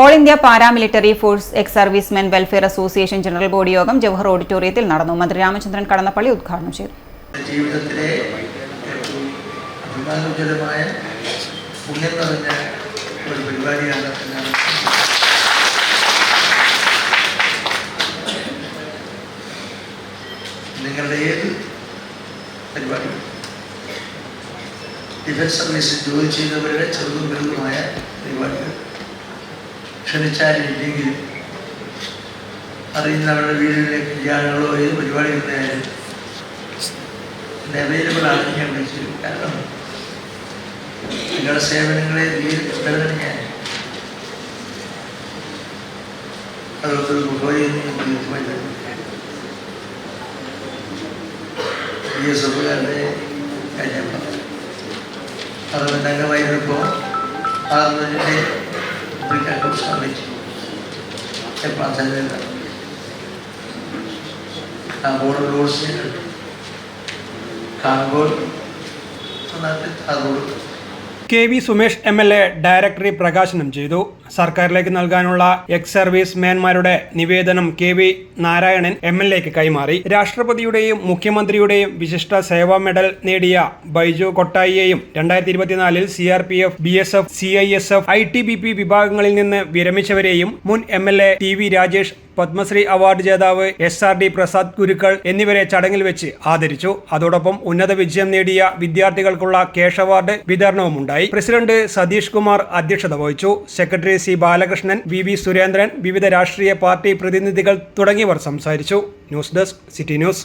All India paramilitary force ex servicemen welfare association general body യോഗം ജവഹർ ഓഡിറ്റോറിയത്തിൽ നടന്നു. മന്ത്രി രാമചന്ദ്രൻ കടന്നപ്പള്ളി ഉദ്ഘാടനം ചെയ്തു. ജീവിതത്തിലെ നിങ്ങളുടെ ഏത് പരിപാടി? ഡിഫൻസ് സർവീസിൽ ജോലി ചെയ്തവരുടെ ചെറുതും വലുതുമായ പരിപാടികൾ. ക്ഷണിച്ചാലില്ലെങ്കിലും അറിയുന്നവരുടെ വീടുകളിലേക്ക് കല്യാണങ്ങളോ ഏത് പരിപാടികളുണ്ടായാലും അവൈലബിൾ ആണ് ഞാൻ വിളിച്ചു കാരണം നിങ്ങളുടെ സേവനങ്ങളെ നേരിട്ടുള്ളതാണ് ഞാൻ പറഞ്ഞു. അതുകൊണ്ട് അംഗമായിരുന്നപ്പോൾ പുള്ളിക്കാർക്ക് Berikan kami Kepatannya Kabur lursin Kabur Kenapa kabur Kabur K V Sumesh M L A directory പ്രകാശനം ചെയ്തു. സർക്കാരിലേക്ക് നൽകാനുള്ള എക്സ് സർവീസ് മാൻമാരുടെ നിവേദനം K V Narayanan M L എക്ക് കൈമാറി. രാഷ്ട്രപതിയുടെയും മുഖ്യമന്ത്രിയുടെയും വിശിഷ്ട സേവാ മെഡൽ നേടിയ ബൈജു കൊട്ടായിയെയും രണ്ടായിരത്തി ഇരുപത്തിനാലിൽ C R P F B S F C I S F I T B P വിഭാഗങ്ങളിൽ നിന്ന് വിരമിച്ചവരെയും മുൻ M L A T V Rajesh Padmashri award ജേതാവ് S R D Prasad Gurukkal എന്നിവരെ ചടങ്ങിൽ വെച്ച് ആദരിച്ചു. അതോടൊപ്പം ഉന്നത വിജയം നേടിയ വിദ്യാർത്ഥികൾക്കുള്ള കേഷ് അവാർഡ് വിതരണവുമുണ്ടായി. പ്രസിഡന്റ് സതീഷ് കുമാർ അധ്യക്ഷത വഹിച്ചു. Secretary C Balakrishnan V V Surendran വിവിധ രാഷ്ട്രീയ പാർട്ടി പ്രതിനിധികൾ തുടങ്ങിയവർ സംസാരിച്ചു. News desk city news.